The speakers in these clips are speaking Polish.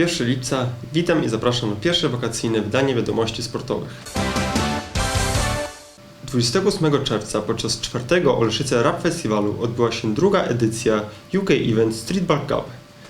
1 lipca. Witam i zapraszam na pierwsze wakacyjne wydanie wiadomości sportowych. 28 czerwca podczas czwartego Olszyce Rap Festiwalu odbyła się druga edycja UK Event Streetball Cup.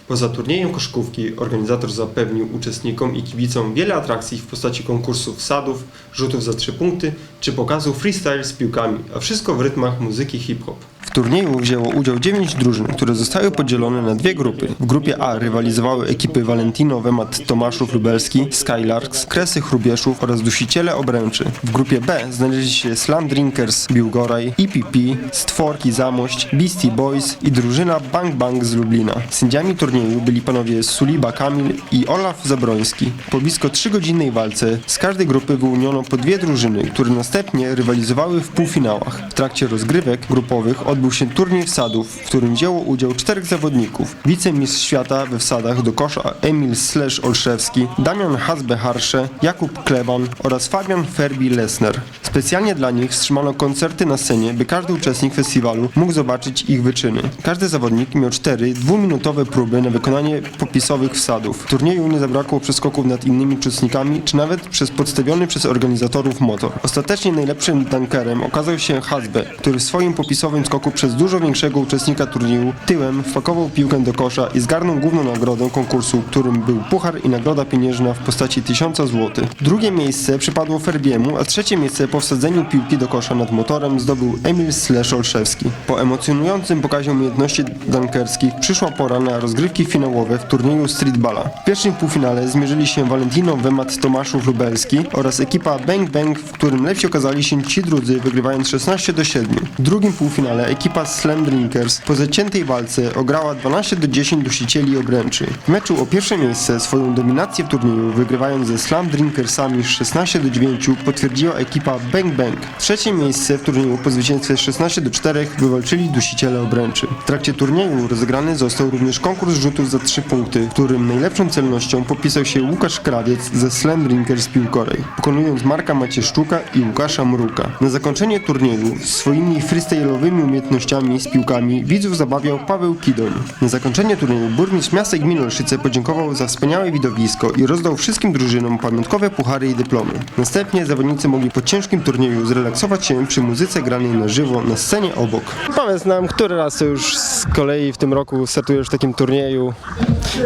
Poza turniejem koszkówki organizator zapewnił uczestnikom i kibicom wiele atrakcji w postaci konkursów sadów, rzutów za trzy punkty czy pokazu freestyle z piłkami, a wszystko w rytmach muzyki hip-hop. W turnieju wzięło udział 9 drużyn, które zostały podzielone na dwie grupy. W grupie A rywalizowały ekipy Valentino Wemat Tomaszów Lubelski, Skylarks, Kresy Chrubieszów oraz Dusiciele Obręczy. W grupie B znaleźli się Slam Drinkers Biłgoraj, EPP, Stworki Zamość, Beastie Boys i drużyna Bang Bang z Lublina. Sędziami turnieju byli panowie Suliba Kamil i Olaf Zabroński. Po blisko 3-godzinnej walce z każdej grupy wyłoniono po dwie drużyny, które następnie rywalizowały w półfinałach. W trakcie rozgrywek grupowych odbył się turniej wsadów, w którym wzięło udział czterech zawodników. Wicemistrz świata we wsadach do kosza Emil Slash Olszewski, Damian Hasbe-Harsze, Jakub Kleban oraz Fabian Ferbi-Lesner. Specjalnie dla nich wstrzymano koncerty na scenie, by każdy uczestnik festiwalu mógł zobaczyć ich wyczyny. Każdy zawodnik miał cztery dwuminutowe próby na wykonanie popisowych wsadów. W turnieju nie zabrakło przeskoków nad innymi uczestnikami, czy nawet przez podstawiony przez organizatorów motor. Ostatecznie najlepszym dunkerem okazał się Hasbe, który w swoim popisowym skoku przez dużo większego uczestnika turnieju tyłem wpakował piłkę do kosza i zgarnął główną nagrodę konkursu, którym był puchar i nagroda pieniężna w postaci 1000 zł. Drugie miejsce przypadło Ferbiemu, a trzecie miejsce po wsadzeniu piłki do kosza nad motorem zdobył Emil Slesz-Olszewski. Po emocjonującym pokazie umiejętności dunkerskich przyszła pora na rozgrywki finałowe w turnieju streetballa. W pierwszym półfinale zmierzyli się Valentino Wemat Tomaszów Lubelski oraz ekipa Bang Bang, w którym lepsi okazali się ci drudzy, wygrywając 16 do 7. W drugim półfinale ekipa Slam Drinkers po zaciętej walce ograła 12 do 10 dusicieli obręczy. W meczu o pierwsze miejsce swoją dominację w turnieju, wygrywając ze Slam Drinkersami 16 do 9, potwierdziła ekipa Bang Bang. Trzecie miejsce w turnieju po zwycięstwie 16 do 4 wywalczyli dusiciele obręczy. W trakcie turnieju rozegrany został również konkurs rzutów za 3 punkty, którym najlepszą celnością popisał się Łukasz Krawiec ze Slam Drinkers Piłkorej, pokonując Marka Macieszczuka i Łukasza Mruka. Na zakończenie turnieju swoimi freestyle'owymi umiejętnościami z piłkami widzów zabawiał Paweł Kidoń. Na zakończenie turnieju burmistrz miasta i gminy Olszyce podziękował za wspaniałe widowisko i rozdał wszystkim drużynom pamiątkowe puchary i dyplomy. Następnie zawodnicy mogli po ciężkim turnieju zrelaksować się przy muzyce granej na żywo na scenie obok. Powiedz nam, który raz już z kolei w tym roku startujesz w takim turnieju?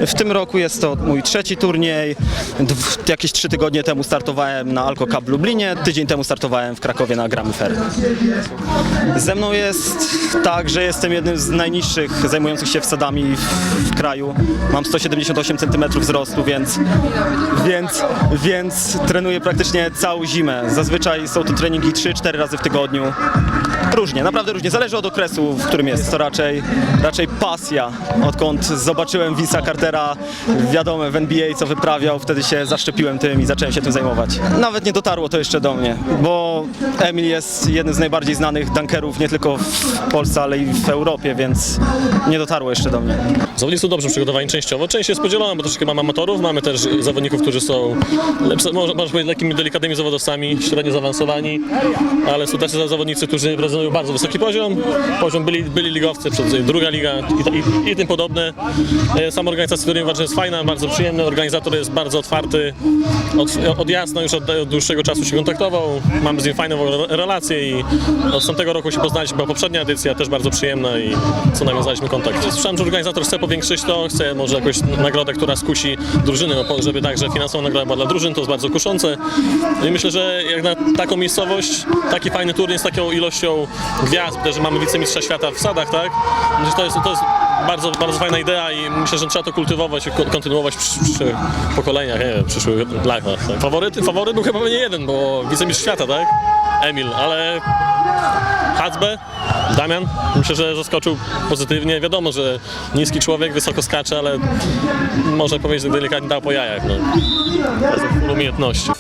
W tym roku jest to mój trzeci turniej. Dw- jakieś trzy tygodnie temu startowałem na Alco Cup w Lublinie, tydzień temu startowałem w Krakowie na Gramy Fair. Ze mną jest tak, że jestem jednym z najniższych zajmujących się wsadami w, kraju. Mam 178 cm wzrostu, więc, więc, więc trenuję praktycznie całą zimę. Zazwyczaj są to treningi 3-4 razy w tygodniu. Różnie, naprawdę różnie. Zależy od okresu, w którym jest. To raczej, raczej pasja. Odkąd zobaczyłem Vince'a Cartera, wiadomo, w NBA, co wyprawiał, wtedy się zaszczepiłem tym i zacząłem się tym zajmować. Nawet nie dotarło to jeszcze do mnie, bo Emil jest jednym z najbardziej znanych dunkerów nie tylko w Polsce, ale i w Europie, więc nie dotarło jeszcze do mnie. Zawodnicy są dobrze przygotowani częściowo. Część jest podzielona, bo troszkę mamy amatorów, mamy też zawodników, którzy są lepsze, można powiedzieć, takimi delikatnymi zawodowcami, średnio zaawansowani, ale są tacy zawodnicy, którzy prezentują bardzo wysoki poziom. Poziom byli, byli ligowcy, druga liga i, i, i tym podobne. E, Sama organizacja turnieju uważam, jest fajna, bardzo przyjemna. Organizator jest bardzo otwarty. Od, od jasno już od, od dłuższego czasu się kontaktował. Mamy z nim fajną re- relację i od tamtego roku się poznaliśmy. Była poprzednia edycja, też bardzo przyjemna i co nawiązaliśmy kontakt. Słyszałem, że organizator chce powiększyć to, chce może jakąś nagrodę, która skusi drużyny, no, żeby także finansowa nagroda była dla drużyn, to jest bardzo kuszące. I myślę, że jak na taką miejscowość, taki fajny turniej z taką ilością gwiazd, też mamy wicemistrza świata w sadach, tak? Myślę, to jest, to jest bardzo, bardzo fajna idea i myślę, że trzeba to kultywować i ko- kontynuować przysz- przyszłych pokoleniach, nie wiem, przyszłych latach. Tak. Faworyt, faworyt był chyba nie jeden, bo wicemistrz świata, tak? Emil, ale Hacbe, Damian, myślę, że zaskoczył pozytywnie. Wiadomo, że niski człowiek, wysoko skacze, ale można powiedzieć, delikatnie dał po jajach. No. Full umiejętności.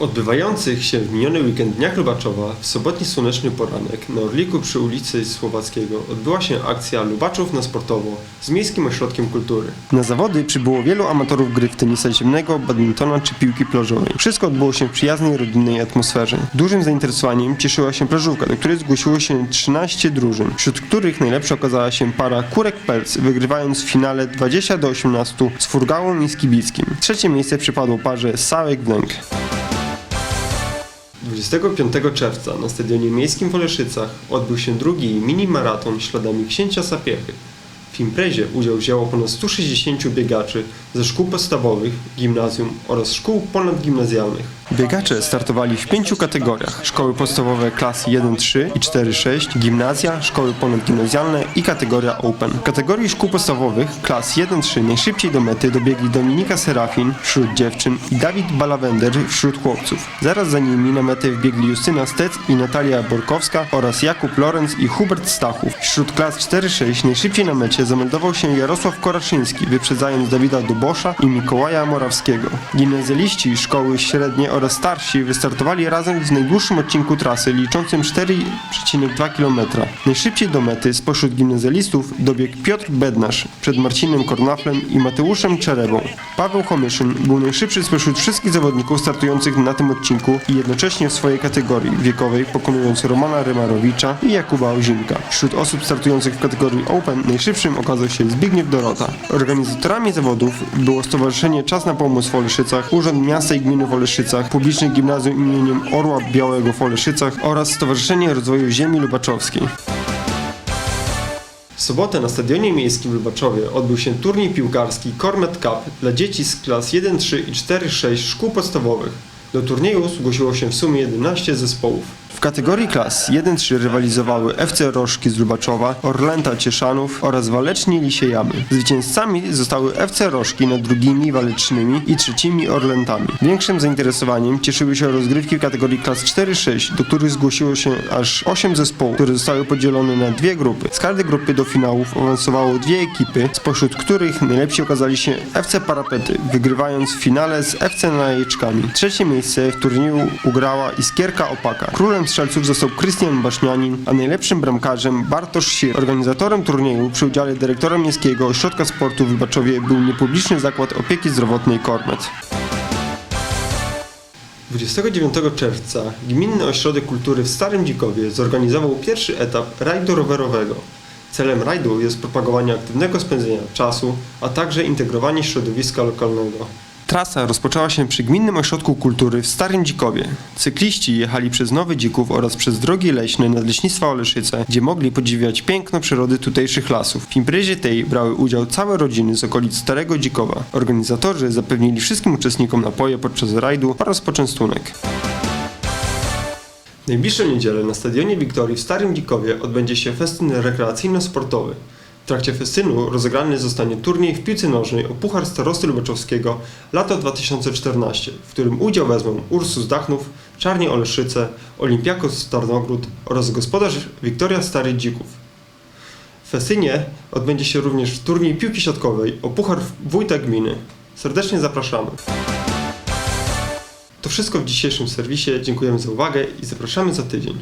Odbywających się w miniony weekend Dniach Lubaczowa w sobotni słoneczny poranek na Orliku przy ulicy Słowackiego odbyła się akcja Lubaczów na sportowo z Miejskim Ośrodkiem Kultury. Na zawody przybyło wielu amatorów gry w tenisa ziemnego, badmintona czy piłki plażowej. Wszystko odbyło się w przyjaznej, rodzinnej atmosferze. Dużym zainteresowaniem cieszyła się plażówka, do której zgłosiło się 13 drużyn, wśród których najlepsza okazała się para Kurek-Pelc, wygrywając w finale 20 do 18 z Furgałą i Skibickim. Trzecie miejsce przypadło parze Sałek-Wnęk. 25 czerwca na Stadionie Miejskim w Oleszycach odbył się drugi mini-maraton śladami księcia Sapiechy. W imprezie udział wzięło ponad 160 biegaczy ze szkół podstawowych, gimnazjum oraz szkół ponadgimnazjalnych. Biegacze startowali w pięciu kategoriach: szkoły podstawowe klasy 1-3 i 4-6, gimnazja, szkoły ponadgimnazjalne i kategoria Open. W kategorii szkół podstawowych klas 1-3 najszybciej do mety dobiegli Dominika Serafin wśród dziewczyn i Dawid Balawender wśród chłopców. Zaraz za nimi na metę wbiegli Justyna Stec i Natalia Borkowska oraz Jakub Lorenz i Hubert Stachów. Wśród klas 4-6 najszybciej na mecie zameldował się Jarosław Koraszyński, wyprzedzając Dawida Dubosza i Mikołaja Morawskiego. Gimnazjaliści szkoły średnie oraz starsi wystartowali razem w najdłuższym odcinku trasy liczącym 4,2 km. Najszybciej do mety spośród gimnazjalistów dobiegł Piotr Bednarz przed Marcinem Kornaflem i Mateuszem Czerebą. Paweł Homyszyn był najszybszy spośród wszystkich zawodników startujących na tym odcinku i jednocześnie w swojej kategorii wiekowej pokonując Romana Rymarowicza i Jakuba Ozimka. Wśród osób startujących w kategorii Open najszybszym okazał się Zbigniew Dorota. Organizatorami zawodów było Stowarzyszenie Czas na Pomoc w Oleszycach, Urząd Miasta i Gminy w Oleszycach, Publiczne Gimnazjum imieniem Orła Białego w Oleszycach oraz Stowarzyszenie Rozwoju Ziemi Lubaczowskiej. W sobotę na Stadionie Miejskim w Lubaczowie odbył się turniej piłkarski Cormet Cup dla dzieci z klas 1-3 i 4-6 szkół podstawowych. Do turnieju zgłosiło się w sumie 11 zespołów. W kategorii klas 1-3 rywalizowały FC Rożki z Lubaczowa, Orlęta Cieszanów oraz Waleczni Lisiejamy. Zwycięzcami zostały FC Rożki nad drugimi Walecznymi i trzecimi Orlętami. Większym zainteresowaniem cieszyły się rozgrywki w kategorii klas 4-6, do których zgłosiło się aż 8 zespołów, które zostały podzielone na dwie grupy. Z każdej grupy do finałów awansowało dwie ekipy, spośród których najlepsi okazali się FC Parapety, wygrywając w finale z FC Najeczkami. Trzecie miejsce w turnieju ugrała Iskierka Opaka. Królem strzelców został Krystian Baśnianin, a najlepszym bramkarzem Bartosz Sir. Organizatorem turnieju przy udziale dyrektora Miejskiego Ośrodka Sportu w Lubaczowie był niepubliczny zakład opieki zdrowotnej Kormet. 29 czerwca Gminny Ośrodek Kultury w Starym Dzikowie zorganizował pierwszy etap rajdu rowerowego. Celem rajdu jest propagowanie aktywnego spędzenia czasu, a także integrowanie środowiska lokalnego. Trasa rozpoczęła się przy Gminnym Ośrodku Kultury w Starym Dzikowie. Cykliści jechali przez Nowy Dzików oraz przez drogi leśne Nadleśnictwa Oleszyce, gdzie mogli podziwiać piękno przyrody tutejszych lasów. W imprezie tej brały udział całe rodziny z okolic Starego Dzikowa. Organizatorzy zapewnili wszystkim uczestnikom napoje podczas rajdu oraz poczęstunek. W najbliższą niedzielę na Stadionie Wiktorii w Starym Dzikowie odbędzie się festyn rekreacyjno-sportowy. Trakcie festynu rozegrany zostanie turniej w piłce nożnej o Puchar Starosty Lubaczowskiego lato 2014, w którym udział wezmą Ursus Dachnów, Czarnie Oleszyce, Olimpiakos Tarnogród oraz gospodarz Wiktoria Stary Dzików. W festynie odbędzie się również turniej piłki siatkowej o Puchar Wójta Gminy. Serdecznie zapraszamy. To wszystko w dzisiejszym serwisie. Dziękujemy za uwagę i zapraszamy za tydzień.